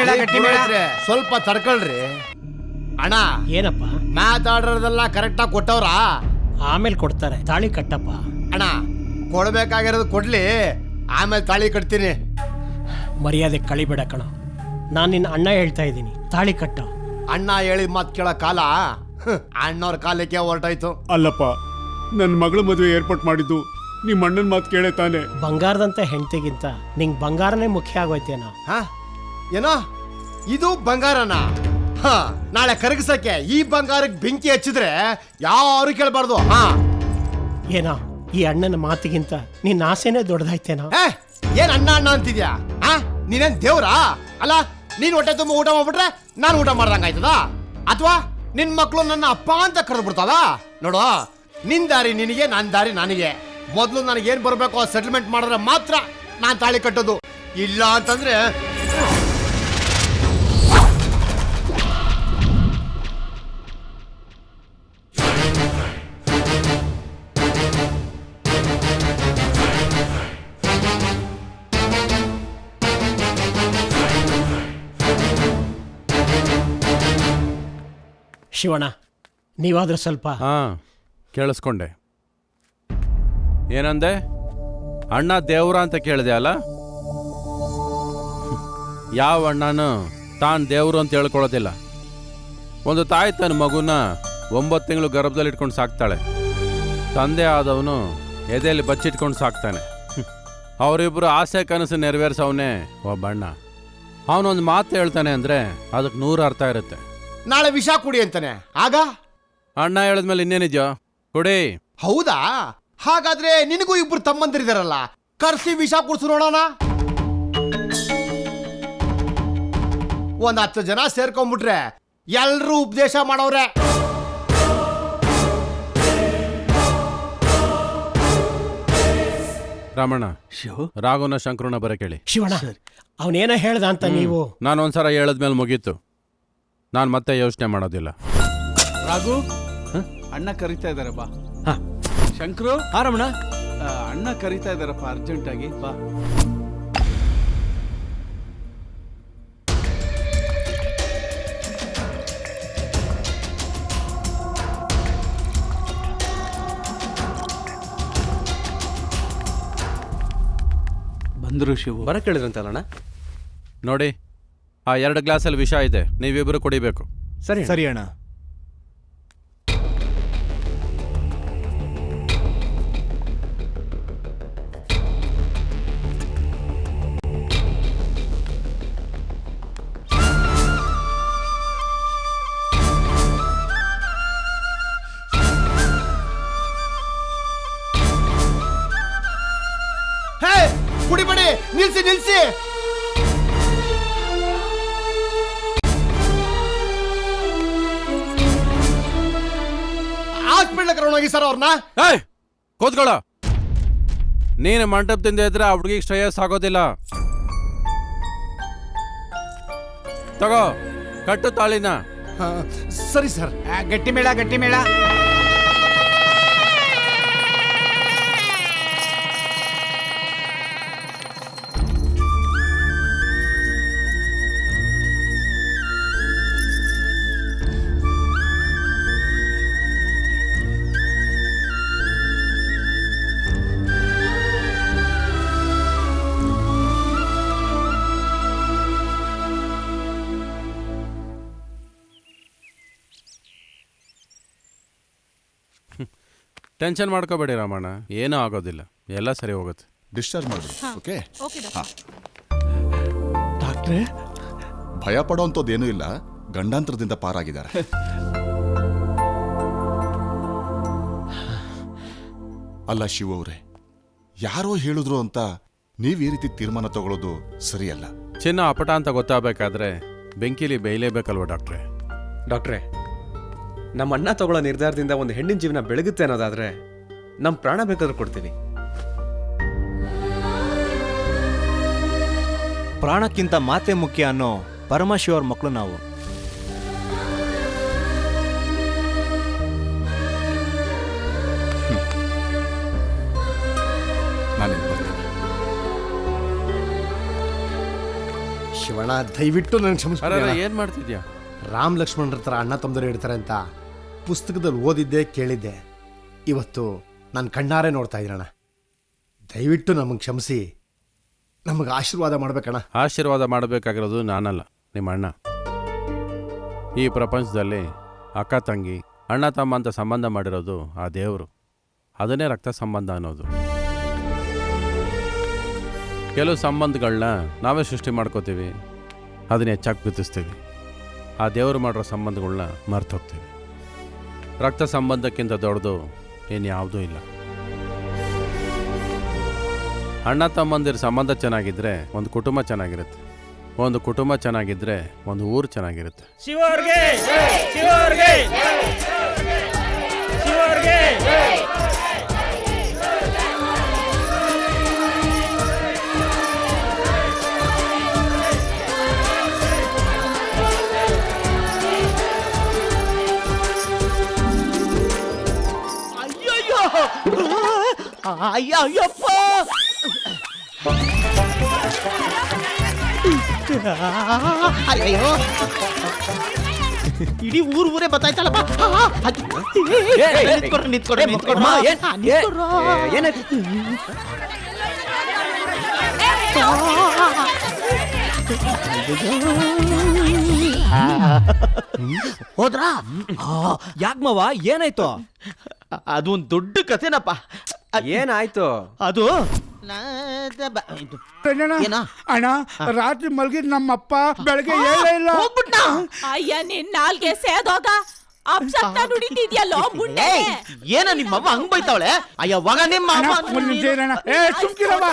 ಮೇಳ ಗಟ್ಟಿ ಮೇಳ. ಸ್ವಲ್ಪ ತಡ್ಕೊಳ್ರಿ. ಅಣ್ಣ ಏನಪ್ಪ? ಮಾತಾಡೋದೆಲ್ಲ ಕರೆಕ್ಟಾಗಿ ಕೊಟ್ಟವ್ರಾ? ಆಮೇಲೆ ಕೊಡ್ತಾರೆ ತಾಳಿ ಕಟ್ಟಪ್ಪ. ಅಣ್ಣ ಕೊಡ್ಬೇಕಾಗಿರೋದು ಕೊಡ್ಲಿ ಆಮೇಲೆ ತಾಳಿ ಕಟ್ತೀನಿ. ಮರ್ಯಾದೆ ಕಳಿಬೇಡ ಕಣ. ನಾನು ನಿನ್ನ ಅಣ್ಣ ಹೇಳ್ತಾ ಇದ್ದೀನಿ ತಾಳಿ ಕಟ್ಟ. ಅಣ್ಣ ಹೇಳಿದ ಮಾತು ಕೇಳೋ ಕಾಲ ಹ್ಮ್, ಅಣ್ಣವ್ರ ಕಾಲಕ್ಕೆ ಹೊರಟಾಯ್ತು. ಅಲ್ಲಪ್ಪ ನನ್ನ ಮಗಳ ಮದುವೆ ಏರ್ಪಾಟ್ ಮಾಡಿದ್ದು ನಿಮ್ಮ ಅಣ್ಣನ ಮಾತು ಕೇಳೇ ತಾನೆ. ಬಂಗಾರದಂತ ಹೆಂಡತಿಗಿಂತ ನಿಂಗೆ ಬಂಗಾರನೇ ಮುಖ್ಯ ಆಗೋಯ್ತೇನೋ. ಹ? ಏನೋ? ಇದು ಬಂಗಾರನ? ಹ ನಾಳೆ ಕರಗಿಸಕ್ಕೆ ಈ ಬಂಗಾರಕ್ಕೆ ಬೆಂಕಿ ಹಚ್ಚಿದ್ರೆ ಯಾರು ಕೇಳಬಾರ್ದು ಹಾ. ಏನೋ ಈ ಅಣ್ಣನ ಮಾತಿಗಿಂತ ನಿನ್ನ ಆಸೆನೇ ದೊಡ್ಡದಾಯ್ತೇನೋ? ಏ ಏನ್ ಅಣ್ಣ ಅಣ್ಣ ಅಂತಿದ್ಯಾ? ಹಾ ನೀನೇನ್ ದೇವ್ರಾ? ಅಲ್ಲ ನೀನ್ ಹೊಟ್ಟೆ ತುಂಬ ಊಟ ಮಾಡ್ಬಿಟ್ರೆ ನಾನು ಊಟ ಮಾಡ್ದಂಗಾಯ್ತದ ಅಥವಾ ನಿನ್ ಮಕ್ಕಳು ನನ್ನ ಅಪ್ಪ ಅಂತ ಕರೆದು ಬಿಡ್ತಾವ ನೋಡು ನಿನ್ ದಾರಿ ನಿನಗೆ ನನ್ ದಾರಿ ನನಗೆ. ಮೊದಲು ನನಗೆ ಏನು ಬರಬೇಕು ಸೆಟಲ್ಮೆಂಟ್ ಮಾಡಿದ್ರೆ ಮಾತ್ರ ನಾನ್ ತಾಳಿ ಕಟ್ಟೋದು. ಇಲ್ಲ ಅಂತಂದ್ರೆ ಶಿವಣ್ಣ, ನೀವಾದ್ರೂ ಸ್ವಲ್ಪ ಹಾ, ಕೇಳಿಸ್ಕೊಂಡೆ. ಏನಂದೆ? ಅಣ್ಣ ದೇವ್ರ ಅಂತ ಕೇಳಿದೆ ಅಲ್ಲ? ಯಾವ ಅಣ್ಣನು ತಾನು ದೇವ್ರು ಅಂತ ಹೇಳ್ಕೊಳ್ಳೋದಿಲ್ಲ. ಒಂದು ತಾಯಿ ತನ್ನ ಮಗುನ ಒಂಬತ್ತು ತಿಂಗಳು ಗರ್ಭದಲ್ಲಿ ಇಟ್ಕೊಂಡು ಸಾಕ್ತಾಳೆ. ತಂದೆ ಆದವನು ಎದೆಯಲ್ಲಿ ಬಚ್ಚಿಟ್ಕೊಂಡು ಸಾಕ್ತಾನೆ. ಅವರಿಬ್ಬರು ಆಸೆ ಕನಸು ನೆರವೇರಿಸವನೇ ಒಬ್ಬ ಅಣ್ಣ ಅವನೊಂದು ಮಾತು ಹೇಳ್ತಾನೆ ಅಂದರೆ ಅದಕ್ಕೆ ನೂರು ಅರ್ಥ ಇರುತ್ತೆ. ನಾಳೆ ವಿಷ ಕುಡಿ ಅಂತಾನೆ. ಆಗ? ಅಣ್ಣ ಹೇಳಿದ್ಮೇಲೆ ಇನ್ನೇನಿದ್ಯೋ? ಕೊಡಿ. ಹೌದಾ? ಹಾಗಾದ್ರೆ ನಿನಗೂ ಇಬ್ರು ತಮ್ಮಂದಿರಿದಾರಲ್ಲ. ಕರ್ಸಿ ವಿಷ ಕುಡ್ಸು ನೋಡೋಣ. ಒಂದ್ ಹತ್ತು ಜನ ಸೇರ್ಕೊಂಡ್ಬಿಟ್ರೆ ಎಲ್ರೂ ಉಪದೇಶ ಮಾಡವ್ರೆ ರಾಮಣ್ಣ ಶಿವ? ರಾಘವನ ಶಂಕರನ ಬರ ಕೇಳಿ. ಶಿವಣ್ಣ ಅವನೇನ ಹೇಳ್ದ ಅಂತ ನೀವು? ನಾನು ಒಂದ್ಸಲ ಹೇಳದ್ಮೇಲೆ ಮುಗೀತು. ನಾನು ಮತ್ತೆ ಯೋಚನೆ ಮಾಡೋದಿಲ್ಲ. ರಾಘು? ಅಣ್ಣ ಕರಿತಾ ಇದ್ದಾರೆ ಬಾ. ಶಂಕರು? ಆರಮಣ ಆ, ಅಣ್ಣ ಕರಿತಾ ಇದಾರಪ್ಪ ಅರ್ಜೆಂಟ್ ಆಗಿ ಬಾ. ಬಂದ್ರು ಶಿವು. ಬರ ಕೇಳಿದ್ರಂತಲ್ಲಣ್ಣ ನೋಡಿ ಆ ಎರಡು ಗ್ಲಾಸಲ್ಲಿ ವಿಷ ಇದೆ ನೀವಿಬ್ಬರು ಕುಡಿಬೇಕು. ಸರಿ ಸರಿ ಅಣ್ಣ. ಹೇ ಕುಡಿಬೇಡಿ ನಿಲ್ಸಿ ನಿಲ್ಸಿ. ಹಾಸ್ಪಿಟ್ಲ್ ಸರ್ ಅವ್ರನ್ನ ಏಯ್ ಕೂತ್ಕೊಳ್ಳೋ. ನೀನು ಮಂಟಪದಿಂದ ಇದ್ರೆ ಆ ಹುಡುಗಿಗೆ ಶ್ರೇಯಸ್ ಆಗೋದಿಲ್ಲ. ತಗೋ ಕಟ್ಟು ತಾಳಿನ. ಸರಿ ಸರ್. ಆ, ಗಟ್ಟಿ ಮೇಳ ಗಟ್ಟಿ ಮೇಳ ಟೆನ್ಷನ್ ಮಾಡ್ಕೋಬೇಡಿ ರಾಮಣ್ಣ. ಏನೂ ಆಗೋದಿಲ್ಲ. ಎಲ್ಲ ಸರಿ ಹೋಗುತ್ತೆ. ಡಿಸ್ಚಾರ್ಜ್ ಮಾಡಿ. ಓಕೆ ಡಾಕ್ಟ್ರೆ ಭಯ ಪಡೋಂಥದ್ದೇನೂ ಇಲ್ಲ. ಗಂಡಾಂತರದಿಂದ ಪಾರಾಗಿದ್ದಾರೆ. ಅಲ್ಲ ಶಿವ ಅವರೇ ಯಾರೋ ಹೇಳಿದ್ರು ಅಂತ ನೀವು ಈ ರೀತಿ ತೀರ್ಮಾನ ತಗೊಳ್ಳೋದು ಸರಿಯಲ್ಲ. ಚಿನ್ನ ಅಪಟ ಅಂತ ಗೊತ್ತಾಗಬೇಕಾದ್ರೆ ಬೆಂಕಿಲಿ ಬೇಯಲೇಬೇಕಲ್ವ ಡಾಕ್ಟ್ರೆ? ಡಾಕ್ಟ್ರೆ ನಮ್ಮ ಅಣ್ಣ ತಗೊಳ್ಳೋ ನಿರ್ಧಾರದಿಂದ ಒಂದು ಹೆಣ್ಣಿನ ಜೀವನ ಬೆಳಗುತ್ತೆ ಅನ್ನೋದಾದ್ರೆ ನಮ್ಮ ಪ್ರಾಣ ಬೇಕಾದ್ರೂ ಕೊಡ್ತೀವಿ ಪ್ರಾಣಕ್ಕಿಂತ ಮಾತೆ ಮುಖ್ಯ ಅನ್ನೋ ಪರಮಶಿವರ ಮಕ್ಕಳು ನಾವು. ಶಿವಣ್ಣ ದಯವಿಟ್ಟು ನನಗೆ ಸಂಸಾರ ಏನು ಮಾಡ್ತಿದ್ಯಾ? ರಾಮ್ ಲಕ್ಷ್ಮಣರ ಹತ್ರ ಅಣ್ಣ ತಮ್ಮದರು ಇಡ್ತಾರೆ ಅಂತ. ಪುಸ್ತಕದಲ್ಲಿ ಓದಿದ್ದೆ, ಕೇಳಿದ್ದೆ. ಇವತ್ತು ನಾನು ಕಣ್ಣಾರೆ ನೋಡ್ತಾ ಇದ್ದೀನಣ್ಣ. ದಯವಿಟ್ಟು ನಮಗೆ ಕ್ಷಮಿಸಿ. ನಮಗೆ ಆಶೀರ್ವಾದ ಮಾಡ್ಬೇಕಣ್ಣ. ಆಶೀರ್ವಾದ ಮಾಡಬೇಕಾಗಿರೋದು ನಾನಲ್ಲ, ನಿಮ್ಮ ಅಣ್ಣ. ಈ ಪ್ರಪಂಚದಲ್ಲಿ ಅಕ್ಕ ತಂಗಿ, ಅಣ್ಣ ತಮ್ಮ ಅಂತ ಸಂಬಂಧ ಮಾಡಿರೋದು ಆ ದೇವರು. ಅದನ್ನೇ ರಕ್ತ ಸಂಬಂಧ ಅನ್ನೋದು. ಕೆಲವು ಸಂಬಂಧಗಳನ್ನ ನಾವೇ ಸೃಷ್ಟಿ ಮಾಡ್ಕೋತೀವಿ, ಅದನ್ನ ಹೆಚ್ಚಾಗಿ ಬಿತ್ತಿಸ್ತೀವಿ ಆ ದೇವರು ಮಾಡಿರೋ ಸಂಬಂಧಗಳನ್ನ ಮರ್ತೋಗ್ತೀವಿ ರಕ್ತ ಸಂಬಂಧಕ್ಕಿಂತ ದೊಡ್ಡದು ಏನು ಯಾವುದೂ ಇಲ್ಲ. ಅಣ್ಣ ತಮ್ಮಂದಿರ ಸಂಬಂಧ ಚೆನ್ನಾಗಿದ್ರೆ ಒಂದು ಕುಟುಂಬ ಚೆನ್ನಾಗಿರುತ್ತೆ. ಒಂದು ಕುಟುಂಬ ಚೆನ್ನಾಗಿದ್ರೆ ಒಂದು ಊರು ಚೆನ್ನಾಗಿರುತ್ತೆ. ಶಿವರ್ಗೆ ಶಿವರ್ಗೆ ಶಿವರ್ಗೆ ಅಯ್ಯ ಅಯ್ಯಪ್ಪ ಅಯ್ಯಯ್ಯೋ. ಇಡೀ ಊರ್ ಊರೇ ಬತ್ತಾಯ್ತಲ್ಲಪ್ಪ. ನಿಂತ್ಕೊಡ್ರಿ ನಿಂತ್ಕೊಡ್ರಿ ನಿಂತ್ಕೊಡ್ರಿ. ಏನಾಯ್ತು? ಹೋದ್ರಾ? ಯಾಕ್ ಮಾವ ಏನಾಯ್ತು? ಅದು ಒಂದು ದೊಡ್ಡ ಕಥೆನಪ್ಪ. ಏನಾಯ್ತು ಅದು ನ- ಬ- ಇದು. ಏನ? ಅಣ್ಣ ರಾತ್ರಿ ಮಲಗಿದ್ ನಮ್ಮಪ್ಪ ಬೆಳಗ್ಗೆ ಹೇಳೇ ಇಲ್ಲ ಹೋಗ್ಬಿಟ್ನಾ? ಅಯ್ಯ ನಿನ್ ನಾಲ್ಗೆ ಸೇದೋಗ ಅಪ್ಸತ್ತ ನುಡಿತಿದ್ಯಲ್ಲೋ ಮುಂಡೆ ಏಯ್, ಏನ ನಿಮ್ಮ ಅವ್ವ ಹಂಗ್ ಬೈತಾವಳೆ ಅಯ್ಯ ವಾಗ ನಿಮ್ಮ ಅಣ್ಣ ಅವ್ವ ಒಂದ್ ನಿಮಿಷ ಇರಣ್ಣ ಏ ಸುಮ್ಕಿರವ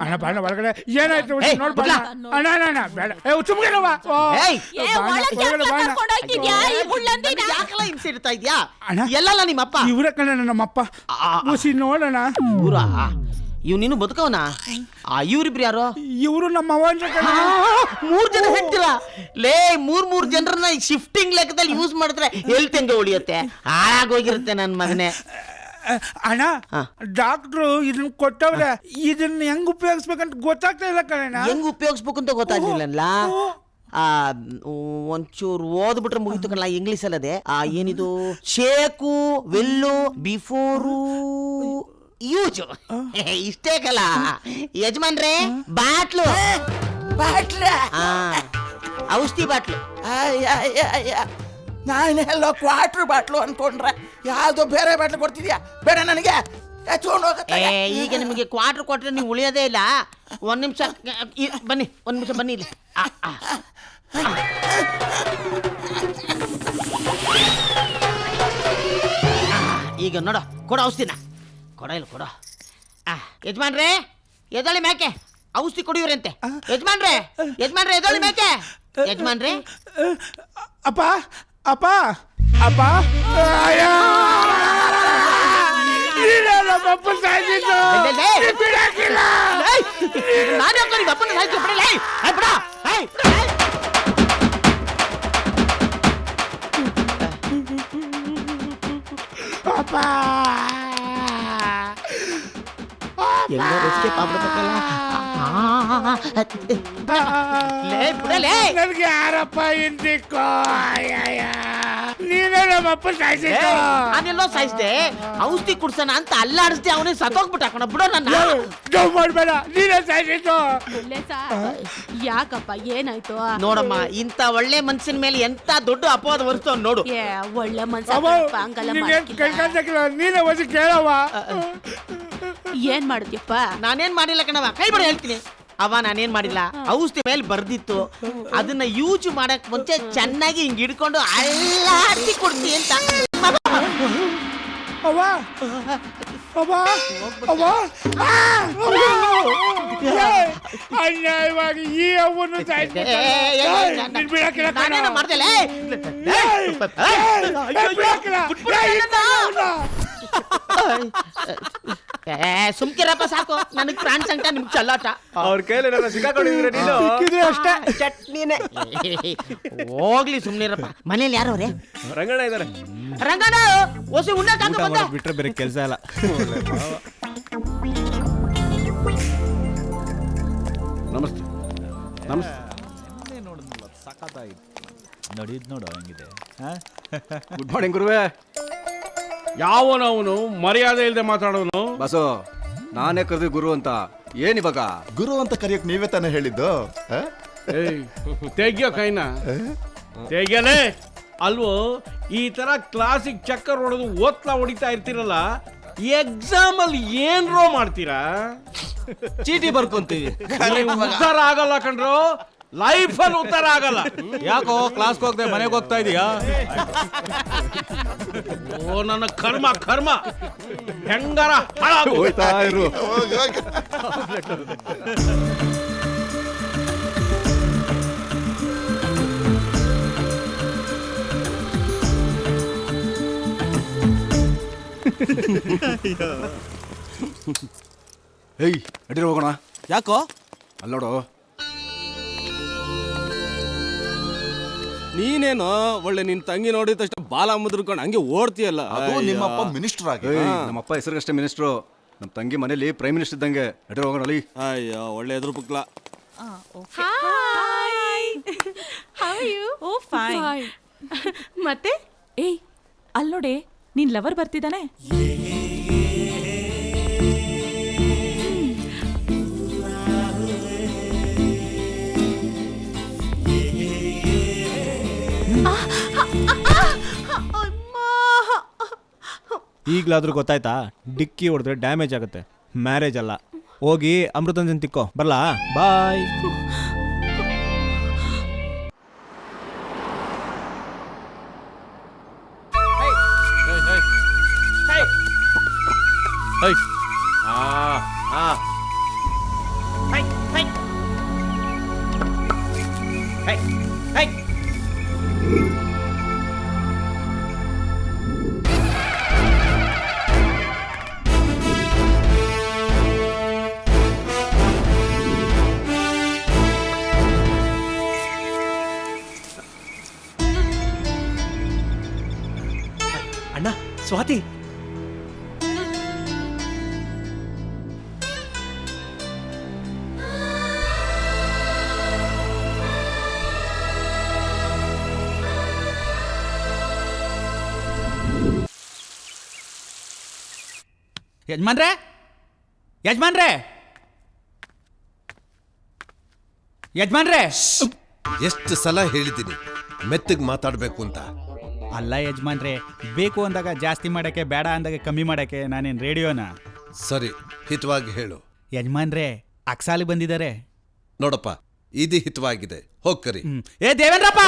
ಅಣ್ಣ ಬಾಣ ಒಳಗಡೆ ಏನಾಯ್ತು ಏಯ್, ನೋಡ್ ಬಿಡ್ಲಾ? ಅಣ್ಣ ಅಣ್ಣ ಅಣ್ಣ ಬೇಡ ಏ ಸುಮ್ಕಿರವ ಓ. ಏಯ್, ಏ ಬಾಣ, ಒಳಗೆ ಒಳಗಡೆ ಬಾಣ. ಕರ್ಕೊಂಡೋಗ್ತಿದ್ಯಾ ಈ ಮುಳ್ಳಂದಿನ ನನ್ಗೆ ಯಾಕಲ್ಲ ಹಿಂಸೆ ಇಡ್ತಾ ಇದ್ಯಾ ಅಣ್ಣ. ಎಲ್ಲಲ್ಲ ನಿಮ್ಮಪ್ಪ ಇವ್ರ ಕಣ ನಮ್ಮಪ್ಪ ಉಸಿ ನೋಡೋಣ ಊರ ಇವ್ ನೀನು ಬದುಕವನ? ಆ ಇವ್ರಿಬ್ರು ಯಾರು? ಇವರು ನಮ್ಮ ಅವ್ವನ ಕಣ ಮೂರ್ ಜನ ಹೇಳ್ತೀರಾ ಲೇ ಮೂರ್ ಮೂರ್ ಜನರನ್ನ ಶಿಫ್ಟಿಂಗ್ ಲೆಕ್ಕದಲ್ಲಿ ಯೂಸ್ ಮಾಡಿದ್ರೆ ಎಲ್ ತೆಂಗ ಉಳಿಯುತ್ತೆ? ಹಾಳಾಗೋಗಿರುತ್ತೆ ನನ್ ಮಗನೇ. ಅಣ್ಣ ಹಾ. ಡಾಕ್ಟ್ರು ಇದನ್ನ ಕೊಟ್ಟವ್ರೆ ಇದನ್ನ ಹೆಂಗ್ ಉಪಯೋಗಿಸ್ಬೇಕಂತ ಗೊತ್ತಾಗ್ತಾ ಇಲ್ಲ ಕಣ ಹೆಂಗ್ ಉಪಯೋಗಿಸ್ಬೇಕು ಅಂತ ಗೊತ್ತಾಗ್ಲಿಲ್ಲ ಆ ಒಂಚೂರು ಓದ್ಬಿಟ್ರೆ ಮುಗಿತು ಕಣ ಇಂಗ್ಲಿಷ್ ಅಲ್ಲದೆ. ಆ ಏನಿದು? Shake well before ಯೂಜು. ಇಷ್ಟೇ ಕಲ. ಯಜಮಾನ್ರೆ ಬಾಟ್ಲು. ಬಾಟ್ಲ? ಔಷಧಿ ಬಾಟ್ಲು. ನಾನೆಲ್ಲ ಕ್ವಾರ್ಟರ್ ಬಾಟ್ಲು ಅನ್ಕೊಂಡ್ರೆ ಯಾವ್ದೋ ಬೇರೆ ಬಾಟ್ಲು ಕೊಡ್ತಿದ್ಯಾ? ಬೇಡ ನನಗೆ. ಎತ್ಕೊಂಡು ಹೋಗತ್ತೆ. ಏ ಈಗ ನಿಮಗೆ ಕ್ವಾರ್ಟರ್ ಕೊಟ್ರೆ ನೀವು ಉಳಿಯೋದೇ ಇಲ್ಲ. ಒಂದ್ ನಿಮಿಷ ಬನ್ನಿ ಒಂದ್ ನಿಮಿಷ ಬನ್ನಿ ಇಲ್ಲಿ. ಆ, ಆ. ಆ, ಈಗ ನೋಡ ಕೊಡ ಔಷಧಿನ. ಕೊಡ ಇಲ್ಲ ಕೊಡ. ಆ, ಯಜಮಾನ್ರೇ ಎದಳಿ ಮ್ಯಾಕೆ ಔಷಧಿ ಕುಡಿಯೋರಂತೆ ಯಜಮಾನ್ರೇ ಯಜಮಾನ್ರೇ ಎದಳಿ ಮ್ಯಾಕೆ ಯಜಮಾನ್ರೇ. ಅಪ್ಪ ಅಪ್ಪ ಅಪ್ಪ ಅಯ್ಯ! ನೀನೇ ನಮ್ಮಪ್ಪ ಸಾಯ್ಸಿದ್ದು. ಲೇ, ಲೇ, ಲೇ. ನಮ್ಮಪ್ಪ ಸಾಯ್ಸಿದ್ದು. ನಾನೆಲ್ಲೋ ಸಾಯಿಸ್ದೆ ಔಷಧಿ ಕುಡ್ಸೋಣ ಅಂತ ಅಲ್ಲಾಡಿಸ್ದೆ ಅವನೇ ಸತ್ತೋಗ್ಬಿಟ್ಟ ಕಣ ಬಿಡೋ ನನ್ನ ನೋವು ಮಾಡ್ಬೇಡ ನೀನೇ ಸಾಯ್ಸಿದ್ದು ಯಾಕಪ್ಪ ಏನಾಯ್ತು ನೋಡಮ್ಮ ಇಂಥ ಒಳ್ಳೆ ಮನ್ಸಿನ ಮೇಲೆ ಎಂತ ದೊಡ್ಡ ಅಪವಾದ ಹೊರಿಸ್ತವ್ ನೋಡು ಏ ಒಳ್ಳೆ ಅವ ಮನ್ಸ ಹಂಗಲ್ಲ ನೀನೇನ್ ಮಾಡ್ಕಿಲ್ಲ. ಕಳ್ಕೊಂಡಕ್ಕಿಲ್ಲ ನೀನೇ ಹೋಗಿ ಕೇಳವ್ವ ಏನ್ ಮಾಡಿದ್ಯಪ್ಪ ನಾನೇನ್ ಮಾಡಿಲ್ಲ ಕಣವ ಕೈ ಬಿಡ ಹೇಳ್ತೀನಿ ಅವ ನಾನೇನ್ ಮಾಡಿಲ್ಲ ಔಷಧಿ ಮೇಲೆ ಬರ್ದಿತ್ತು ಅದನ್ನ ಯೂಸ್ ಮಾಡಕ್ ಮುಂಚೆ ಚೆನ್ನಾಗಿ ಹಿಂಗ್ ಹಿಡ್ಕೊಂಡು ಅಲ್ಲಾಡ್ಸಿ ಕೊಡ್ತಿ ಅಂತ ಅವ್ವ ಅವ್ವ ಅವ್ವ ಆ! ಅವ್ವ! ಏ, ಅನ್ಯಾಯವಾಗಿ ಈ ಅವ್ವನ್ನು ಏ, ಏ, ಏ, ಏ, ಸಾಯ್ಸಿದ್ದು. ನೀನ್ ಬಿಡಕ್ಕಿಲ್ಲ ಕಣೋ. ನಾನೇನೋ ಮಾಡ್ದೆಲೆ ಏಯ್! ಏ, ಬಿಡಕ್ಕಿಲ್ಲ. ಏ, ಇಟ್ಕೊ ಅವ್ನ. ಏ ಸುಮ್ಕಿರಪ್ಪ ಸಾಕು. ನನಗ್ ಪ್ರಾಣ ಸಂಕಟ ನಿಮ್ಗೆ ಚಲ್ಲಾಟ. ಅವ್ರ ಕೈಲಿ ನನ್ನ ಸಿಕ್ಕಾಕೊಂಡಿದ್ರೆ ನೀನು? ಸಿಕ್ಕಿದ್ರೆ ಅಷ್ಟೇ. ಚಟ್ನಿನೇ. ಹೋಗ್ಲಿ ಸುಮ್ನಿರಪ್ಪ. ಮನೇಲಿ ಯಾರವ್ರೆ? ರಂಗಣ್ಣ ಇದಾರೆ. ರಂಗಣ್ಣ ಹೊಸ ಉಣ್ಣಕ್ ಊಟ ಮಾಡೋದ್ ಬಿಟ್ರೆ ಬೇರೆ ಕೆಲಸ ಇಲ್ಲ. ನಮಸ್ತೆ. ನಮಸ್ತೆ. ನೋಡಿದ್ ನೋಡು ಹಂಗಿದೆ. ಗುಡ್ ಮಾರ್ನಿಂಗ್ ಗುರುವೆ. ಯಾವನವನು ಮರ್ಯಾದೆ ಇಲ್ಲದೆ ಮಾತಾಡೋನು? ಬಸು ನಾನೇ ಕರೆದು ಗುರು ಅಂತ. ಏನಿವಾಗ ಗುರು ಅಂತ ಕರೆಯಕ್ ನೀವೇ ತಾನೇ ಹೇಳಿದ್ದು? ಆ? ಏಯ್ ತೆಗಿಯೋ ಕೈನ? ತೆಗಿಯಲೇ? ಅಲ್ವೋ ಈ ತರ ಕ್ಲಾಸಿಗೆ ಚಕ್ಕರ್ ಹೊಡೆದು ಓದ್ತಾ ಹೊಡಿತಾ ಇರ್ತೀರಲ್ಲ ಎಕ್ಸಾಮ್ ಅಲ್ಲಿ ಏನ್ರೋ ಮಾಡ್ತೀರಾ? ಚೀಟಿ ಬರ್ಕೊಂತೀವಿ ಉತ್ತರ ಉದ್ಧಾರ ಆಗಲ್ಲ ಕಣ್ರೋ ಲೈಫ್ ಅಲ್ಲಿ ಉದ್ಧಾರ ಆಗಲ್ಲ. ಯಾಕೋ ಕ್ಲಾಸ್ಗೆ ಹೋಗದೆ ಮನೆಗೆ ಹೋಗ್ತಾ ಇದೀಯಾ? ಓ ನನ್ನ ಕರ್ಮ ಕರ್ಮ ಹೆಂಗಾರ ಹಾಳಾಗು. ಹೋಯ್ತಾ ಇರು ಹೋಗ್, ಹೋಗ್. ಏಯ್ ನಡೀರಿ ಹೋಗೋಣ ಯಾಕೋ ಅಲ್ಲೋಡು ನೀನೇನೋ ಒಳ್ಳೆ ನಿನ್ ತಂಗಿ ನೋಡಿದ ತಕ್ಷಣ ಬಾಲ ಮುದ್ರಕೊಂಡು ಹಂಗೆ ಓಡ್ತೀಯಲ್ಲ? ಅದು ನಿಮ್ಮಪ್ಪ ಮಿನಿಸ್ಟರ್ ಆಗಿ. ನಮ್ಮಪ್ಪ ಹೆಸರಿಗಷ್ಟೇ ಮಿನಿಸ್ಟ್ರು. ನಮ್ಮ ತಂಗಿ ಮನೇಲಿ ಪ್ರೈಮ್ ಮಿನಿಸ್ಟರ್ ಇದ್ದಂಗೆ ನಡೀರಿ ಹೋಗೋಣ ಅಲ್ಲಿ. ಅಯ್ಯೋ ಒಳ್ಳೆ ಎದುರು ಪುಕ್ಲ. Hi how you oh fine ಮತ್ತೆ? ಏಯ್ ಅಲ್ಲೋಡೆ ನಿನ್ ಲವರ್ ಬರ್ತಿದ್ದಾನೆ? ಈಗಲಾದ್ರೂ ಗೊತ್ತಾಯ್ತಾ ಡಿಕ್ಕಿ ಹೊಡೆದ್ರೆ ಡ್ಯಾಮೇಜ್ ಆಗುತ್ತೆ ಮ್ಯಾರೇಜ್ ಅಲ್ಲ ಹೋಗಿ ಅಮೃತಂಜನ್ ತಿಕ್ಕೋ ಬರ್ಲಾ ಬಾಯ್ ಹೇಯ್ ಸ್ವಾತಿ. ಯಜಮಾನ್ರೆ? ಯಜಮಾನ್ರೆ? ಯಜಮಾನ್ರೆ? ಎಷ್ಟು ಸಲ ಹೇಳಿದ್ದೀನಿ ಮೆತ್ತಗೆ ಮಾತಾಡಬೇಕು ಅಂತ. ಅಲ್ಲ ಯಜಮಾನ್ರೆ ಬೇಕು ಅಂದಾಗ ಜಾಸ್ತಿ ಮಾಡಕ್ಕೆ ಬೇಡ ಅಂದಾಗ ಕಮ್ಮಿ ಮಾಡಕ್ಕೆ ನಾನೇನ್ ರೇಡಿಯೋನ? ಸರಿ ಹಿತವಾಗಿ ಹೇಳು. ಯಜಮಾನ್ರೆ ಅಕ್ಸಾಲಿ ಬಂದಿದ್ದಾರೆ ನೋಡಪ್ಪ ಇದು ಹಿತವಾಗಿದೆ. ಹೋಗ್ಕರಿ. ಹ್ಮ್. ಏ ದೇವೇಂದ್ರಪ್ಪ!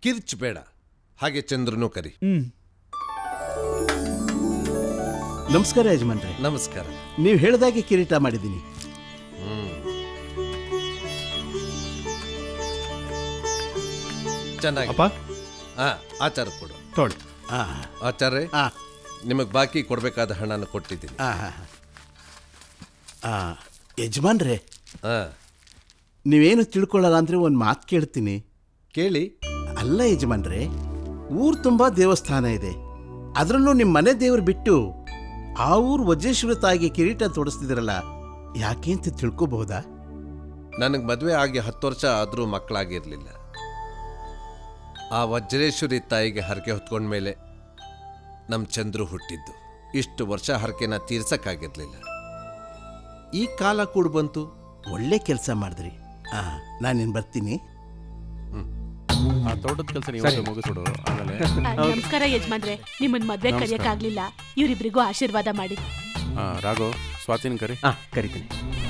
ಕಿರ್ಚ್ ಬೇಡ. ಹಾಗೆ ಚಂದ್ರನು ಕರಿ. ಹ್ಮ್. ನಮಸ್ಕಾರ ಯಜಮಾನ್ರೆ. ನಮಸ್ಕಾರ. ನೀವು ಹೇಳ್ದಾಗೆ ಕಿರೀಟ ಮಾಡಿದ್ದೀನಿ. ಚೆನ್ನಾಗಿ. ಅಪ್ಪ ಹಾ ಆಚಾರ ಕೊಡು. ತೊಳಿ. ಆಚಾರ್ಯ ಆ, ನಿಮಗೆ ಬಾಕಿ ಕೊಡಬೇಕಾದ ಹಣನ ಕೊಟ್ಟಿದ್ದೀನಿ. ಆ, ಯಜಮಾನ್ರೆ. ಹಾ ನೀವೇನು ತಿಳ್ಕೊಳ್ಳಲ್ಲ ಅಂದ್ರೆ ಒಂದು ಮಾತು ಕೇಳ್ತೀನಿ. ಕೇಳಿ. ಅಲ್ಲ ಯಜಮಾನ್ರೆ ಊರು ತುಂಬ ದೇವಸ್ಥಾನ ಇದೆ. ಅದರಲ್ಲೂ ನಿಮ್ಮ ಮನೆ ದೇವರು ಬಿಟ್ಟು ಆ ಊರು ವಜ್ರೇಶ್ವರ ತಾಯಿಗೆ ಕಿರೀಟ ತೊಡಸ್ತಿದ್ರಲ್ಲ ಯಾಕೆ ಅಂತ ತಿಳ್ಕೊಬಹುದಾ? ನನಗೆ ಮದುವೆ ಆಗಿ ಹತ್ತು ವರ್ಷ ಆದರೂ ಮಕ್ಕಳಾಗಿರಲಿಲ್ಲ ಆ ವಜ್ರೇಶ್ವರಿ ತಾಯಿಗೆ ಹರಕೆ ಹೊತ್ಕೊಂಡ್ಮೇಲೆ ನಮ್ಮ ಚಂದ್ರು ಹುಟ್ಟಿದ್ದು. ಇಷ್ಟು ವರ್ಷ ಹರಕೆನ ತೀರ್ಸಕ್ಕಾಗಿರ್ಲಿಲ್ಲ. ಈ ಕಾಲ ಕೂಡ ಬಂತು. ಒಳ್ಳೆ ಕೆಲಸ ಮಾಡಿದ್ರಿ. ಆ ನಾನೇನು ಬರ್ತೀನಿ. ಆ ತೋಟದ ಕೆಲಸ ನೀವು ಮುಗಿಸ್ಬಿಡು ಆಮೇಲೆ ನಮಸ್ಕಾರ ಯಜಮಾನ್ರೆ. ನಿಮ್ಮನ್ ಮದ್ವೆ ಕರಿಯಕ್ಕಾಗ್ಲಿಲ್ಲ. ಇವ್ರಿಬ್ರಿಗೂ ಆಶೀರ್ವಾದ ಮಾಡಿ. ಆ, ರಾಘವ್ ಸ್ವಾತಿನ ಕರಿ. ಹಾ ಕರಿತೀನಿ.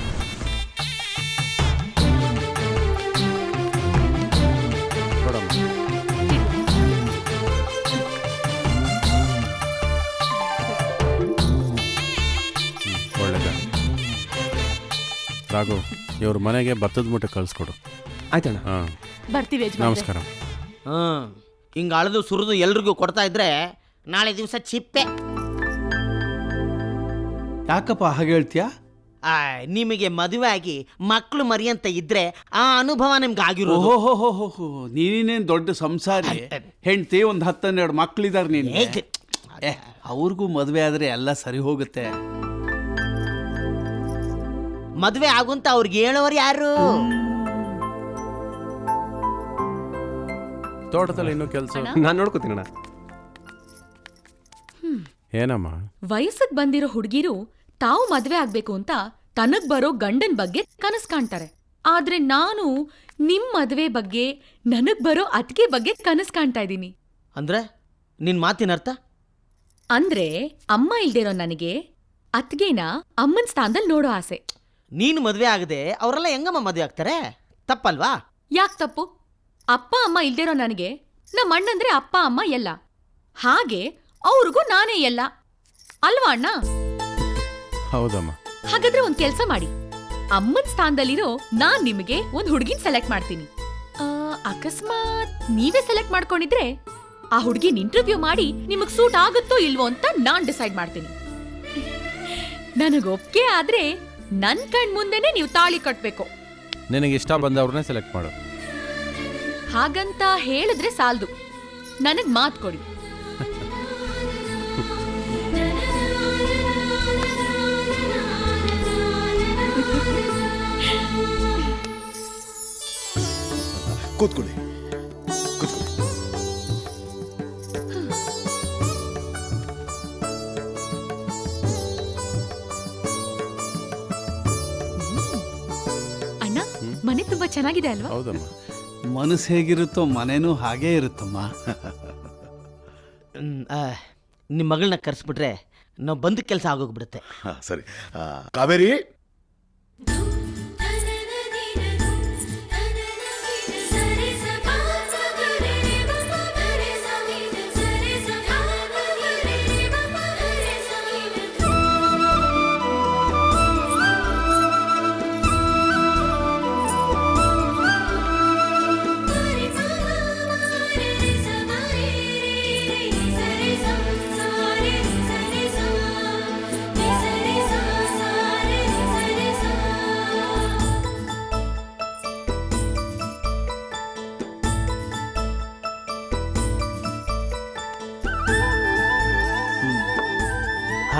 ರಾಘವ್ ಇವ್ರ ಮನೆಗೆ ಭತ್ತದ ಮೂಟೆ ಕಳಿಸ್ಕೊಡು. ಆಯ್ತಣ್ಣ. ಹಾ. ಬರ್ತೀವಿ ಯಜಮಾನ್ರೆ. ನಮಸ್ಕಾರ. ಹಾಂ ಹಿಂಗೆ ಅಳದು ಸುರಿದು ಎಲ್ರಿಗೂ ಕೊಡ್ತಾ ಇದ್ರೆ ನಾಳೆ ದಿವಸ ಚಿಪ್ಪೆ. ಯಾಕಪ್ಪ ಹಾಗೆ ಹೇಳ್ತೀಯಾ? ಆ, ನಿಮಗೆ ಮದುವೆ ಆಗಿ ಮಕ್ಕಳು ಮರಿ ಅಂತ ಇದ್ರೆ ಆ ಅನುಭವ ನಿಮ್ಗೆ ಆಗಿರೋದು. ಹೋ ನೀನೇನ್ ದೊಡ್ಡ ಸಂಸಾರಿ? ಹೆಂಡತಿ ಒಂದ್ ಹತ್ತನ್ನೆರಡು ಮಕ್ಳಿದಾರೆ ನೀನು? ಏ ಅವ್ರಿಗೂ ಮದುವೆ ಆದ್ರೆ ಎಲ್ಲ ಸರಿ ಹೋಗುತ್ತೆ. ಮದುವೆ ಆಗುಂತ ಅವ್ರಿಗೆ ಹೇಳೋರು ಯಾರು? ತೋಟದಲ್ಲಿ ಇನ್ನು ಕೆಲಸ ನಾನು ನೋಡ್ಕೋತೀನಿ ಅಣ್ಣ. ಏನಮ್ಮ? ವಯಸ್ಸಿಗೆ ಬಂದಿರೋ ಹುಡುಗಿರು ತಾವು ಮದ್ವೆ ಆಗ್ಬೇಕು ಅಂತ ತನಗ್ ಬರೋ ಗಂಡನ್ ಬಗ್ಗೆ ಕನಸ್ ಕಾಣ್ತಾರೆ. ಆದ್ರೆ ನಾನು ನಿಮ್ ಮದ್ವೆ ಬಗ್ಗೆ ನನಗ್ ಬರೋ ಅತ್ಗೆ ಬಗ್ಗೆ ಕನಸ್ ಕಾಣ್ತಾ ಇದ್ದೀನಿ. ಅಂದ್ರೆ? ನಿನ್ ಮಾತಿನ ಅರ್ಥ? ಅಂದ್ರೆ ಅಮ್ಮ ಇಲ್ದಿರೋ ನನಗೆ ಅತ್ಗೆನ ಅಮ್ಮನ್ ಸ್ಥಾನದಲ್ಲಿ ನೋಡೋ ಆಸೆ. ನೀನು ಮದುವೆ ಆಗದೆ ಅವರೆಲ್ಲ ಹೆಂಗಮ್ಮ ಮದುವೆ ಆಗ್ತಾರೆ? ತಪ್ಪಲ್ವಾ? ಯಾಕೆ ತಪ್ಪು? ಅಪ್ಪ ಅಮ್ಮ ಇಲ್ದಿರೋ ನನಗೆ ನಮ್ಮ ಅಣ್ಣಂದ್ರೆ ಅಪ್ಪ ಅಮ್ಮ ಎಲ್ಲ. ಹಾಗೆ ಅವ್ರಿಗೂ ನಾನೇ ಎಲ್ಲ. ಅಲ್ವಾ ಅಣ್ಣ? ಹೌದಮ್ಮ. ಹಾಗಾದ್ರೆ ಒಂದ್ ಕೆಲಸ ಮಾಡಿ. ಅಮ್ಮನ್ ಸ್ಥಾನದಲ್ಲಿರೋ ನಾನ್ ನಿಮಗೆ ಒಂದ್ ಹುಡುಗಿನ್ ಸೆಲೆಕ್ಟ್ ಮಾಡ್ತೀನಿ. ಆ, ಅಕಸ್ಮಾತ್ ನೀವೇ ಸೆಲೆಕ್ಟ್ ಮಾಡ್ಕೊಂಡಿದ್ರೆ ಆ ಹುಡುಗಿನ ಇಂಟರ್ವ್ಯೂ ಮಾಡಿ ನಿಮಗ್ ಸೂಟ್ ಆಗುತ್ತೋ ಇಲ್ವೋ ಅಂತ ನಾನ್ ಡಿಸೈಡ್ ಮಾಡ್ತೀನಿ. ನನಗೆ ಒಪ್ಪಿಗೆ ಆದ್ರೆ ನನ್ ಕಣ್ ಮುಂದೆನೆ ನೀವು ತಾಳಿ ಕಟ್ಬೇಕು. ನಿನಗೆ ಇಷ್ಟ ಬಂದವ್ರನ್ನೇ ಸೆಲೆಕ್ಟ್ ಮಾಡು. ಹಾಗಂತ ಹೇಳಿದ್ರೆ ಸಾಲ್ದು. ನನಗ್ ಮಾತ್ ಕೊಡಿ. ಕೂತ್ಕೊಳ್ಳಿ. ಮನೆ ತುಂಬಾ ಚೆನ್ನಾಗಿದೆ ಅಲ್ವಾ? ಹೌದಮ್ಮ. ಮನಸ್ಸು ಹೇಗಿರುತ್ತೋ ಮನೇನೂ ಹಾಗೇ ಇರುತ್ತಮ್ಮ. ನಿಮ್ಮ ಮಗಳನ್ನ ಕರೆಸ್ಬಿಟ್ರೆ ನಾವು ಬಂದ ಕೆಲಸ ಆಗೋಗ್ಬಿಡುತ್ತೆ. ಹಾ, ಸರಿ. ಆ, ಕಾವೇರಿ?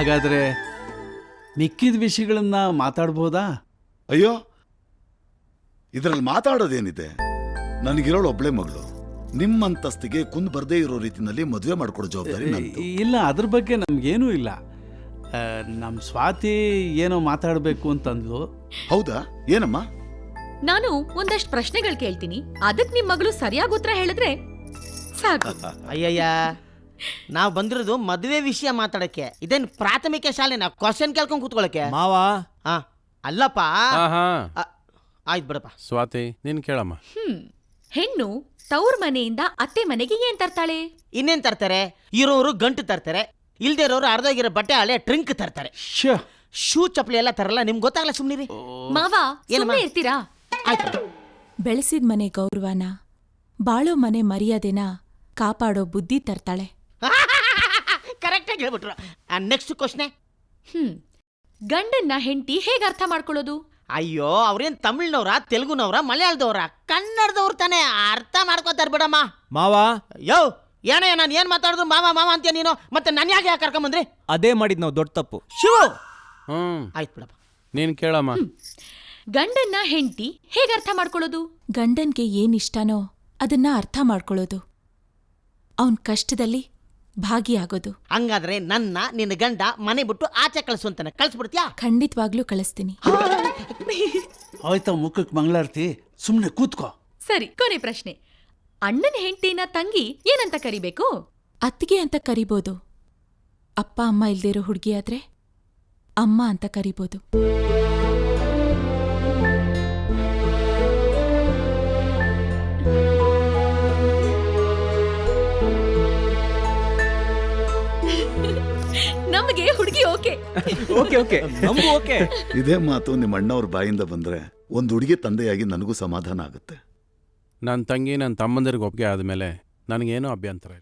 ಹಾಗಾದ್ರೆ ಮಿಕ್ಕಿದ ವಿಷಯಗಳನ್ನ ಮಾತಾಡ್ಬೋದಾ? ಅಯ್ಯೋ ಇದರಲ್ಲಿ ಮಾತಾಡೋದೇನಿದೆ? ನನಗಿರೋಳು ಒಬ್ಳೆ ಮಗಳು. ನಿಮ್ಮಂತಸ್ತಿಗೆ ಕುಂದ್ ಬರ್ದೇ ಇರೋ ರೀತಿಯಲ್ಲಿ ಮದುವೆ ಮಾಡ್ಕೊಡೋ ಜವಾಬ್ದಾರಿ ನಂದು. ಇಲ್ಲ ಅದ್ರ ಬಗ್ಗೆ ನಮ್ಗೇನೂ ಇಲ್ಲ. ನಮ್ಮ ನಮ್ ಸ್ವಾತಿ ಏನೋ ಮಾತಾಡಬೇಕು ಅಂತಂದ್ಲು. ಹೌದಾ? ಏನಮ್ಮ? ನಾನು ಒಂದಷ್ಟು ಪ್ರಶ್ನೆಗಳು ಕೇಳ್ತೀನಿ. ಅದಕ್ಕೆ ನಿಮ್ ಮಗಳು ಸರಿಯಾಗಿ ಉತ್ತರ ಹೇಳಿದ್ರೆ ಸಾಕು. ಅಯ್ಯಯ್ಯ. ನಾವು ಬಂದಿರೋದು ಮದುವೆ ವಿಷಯ ಮಾತಾಡಕ್ಕೆ. ಇದೇನ್ ಪ್ರಾಥಮಿಕ ಶಾಲೆನ? ಕ್ವಶನ್ ಕೇಳ್ಕೊಂಡ್ ಕೂತ್ಕೊಳಕ್ಕೆ? ಮಾವ. ಹಾ. ಅಲ್ಲಪ್ಪ. ಆಹಾ ಆ, ಆಯ್ತು ಬಿಡಪ್ಪ. ಸ್ವಾತಿ ನೀನ್ ಕೇಳಮ್ಮ. ಹ್ಮ್. ಹೆಣ್ಣು ತವ್ರ ಮನೆಯಿಂದ ಅತ್ತೆ ಮನೆಗೆ ಏನ್ ತರ್ತಾಳೆ? ಇನ್ನೇನ್ ತರ್ತಾರೆ? ಇರೋರು ಗಂಟು ತರ್ತಾರೆ. ಇಲ್ದೇ ಇರೋರು ಅರ್ಧೋಗಿರೋ ಬಟ್ಟೆ ಹಳೆ ಟ್ರಿಂಕ್ ತರ್ತಾರೆ. ಶೂ ಚಪ್ಪಲಿ ಎಲ್ಲ ತರಲ್ಲ ನಿಮ್ಗೆ ಗೊತ್ತಾಗಲ್ಲ ಸುಮ್ನಿರಿ? ಮಾವ ಏನಮ್ಮ? ಇರ್ತೀರಾ? ಆಯ್ತು. ಬೆಳೆಸಿದ ಮನೆ ಗೌರವನ ಬಾಳೋ ಮನೆ ಮರ್ಯಾದೆನ ಕಾಪಾಡೋ ಬುದ್ಧಿ ತರ್ತಾಳೆ. ಕರೆಕ್ಟಾಗಿ ಹೇಳ್ಬಿಟ್ರು. Next question hmm. ಗಂಡನ್ನ ಹೆಂಡತಿ ಹೇಗೆ ಅರ್ಥ ಮಾಡ್ಕೊಳ್ಳೋದು? ಅಯ್ಯೋ ಅವ್ರೇನ್ ತಮಿಳ್ನವ್ರ ತೆಲುಗುನವ್ರ ಮಲಯಾಳದವ್ರ? ಕನ್ನಡದವ್ರು ತಾನೇ ಅರ್ಥ ಮಾಡ್ಕೋತಾರ ಬಿಡಮ್ಮ. ಮಾವ. ಯೋ ಏನೇ ನಾನು ಏನ್ ಮಾತಾಡಿದ್ರು ಮಾವ ಮಾವ ಅಂತೀಯ ನೀನು? ಮತ್ತೆ ನನ್ ಯಾಕೆ ಯಾಕೆ ಕರ್ಕೊಂಬಂದ್ರಿ ಅದೇ ಮಾಡಿದ್ ನಾವು ದೊಡ್ಡ ತಪ್ಪು. ಶಿವು! ಹ್ಮ್. ಆಯ್ತು ಬಿಡಪ್ಪ. ನೀನ್ ಕೇಳಮ್ಮ. ಗಂಡನ್ನ ಹೆಂಡತಿ ಹೇಗೆ ಅರ್ಥ ಮಾಡ್ಕೊಳ್ಳೋದು? ಗಂಡನ್ಗೆ ಏನ್ ಇಷ್ಟನೋ ಅದನ್ನ ಅರ್ಥ ಮಾಡ್ಕೊಳ್ಳೋದು. ಅವನ್ ಕಷ್ಟದಲ್ಲಿ ಭಾಗಿಯಾಗೋದು. ಹಂಗಾದ್ರೆ ನನ್ನ ನಿನ್ನ ಗಂಡ ಮನೆ ಬಿಟ್ಟು ಆಚೆ ಕಳಿಸು ಅಂತಾನೆ. ಕಳ್ಸ್ಬಿಡ್ತೀಯಾ? ಖಂಡಿತವಾಗ್ಲೂ ಕಳಿಸ್ತೀನಿ. ಆಯ್ತಾ ಮುಖಕ್ಕೆ ಮಂಗಳಾರತಿ? ಸುಮ್ಮನೆ ಕೂತ್ಕೋ. ಸರಿ ಕೊನೆ ಪ್ರಶ್ನೆ. ಅಣ್ಣನ ಹೆಂಡತಿನ ತಂಗಿ ಏನಂತ ಕರಿಬೇಕು? ಅತ್ತಿಗೆ ಅಂತ ಕರಿಬೋದು. ಅಪ್ಪ ಅಮ್ಮ ಇಲ್ದಿರೋ ಹುಡುಗಿ ಆದ್ರೆ ಅಮ್ಮ ಅಂತ ಕರಿಬೋದು. ನಮಗೆ ಹುಡುಗಿ ಓಕೆ. Okay okay. ನಮಗೂ ಓಕೆ. ಇದೇ ಮಾತು ನಿಮ್ಮ ಅಣ್ಣವ್ರ ಬಾಯಿಂದ ಬಂದ್ರೆ ಒಂದು ಹುಡುಗಿ ತಂದೆಯಾಗಿ ನನಗೂ ಸಮಾಧಾನ ಆಗುತ್ತೆ. ನನ್ನ ತಂಗಿ ನನ್ನ ತಮ್ಮಂದಿರಿಗೆ ಒಪ್ಪಿಗೆ ಆದಮೇಲೆ ನನಗೇನೂ ಅಭ್ಯಂತರ ಇಲ್ಲ.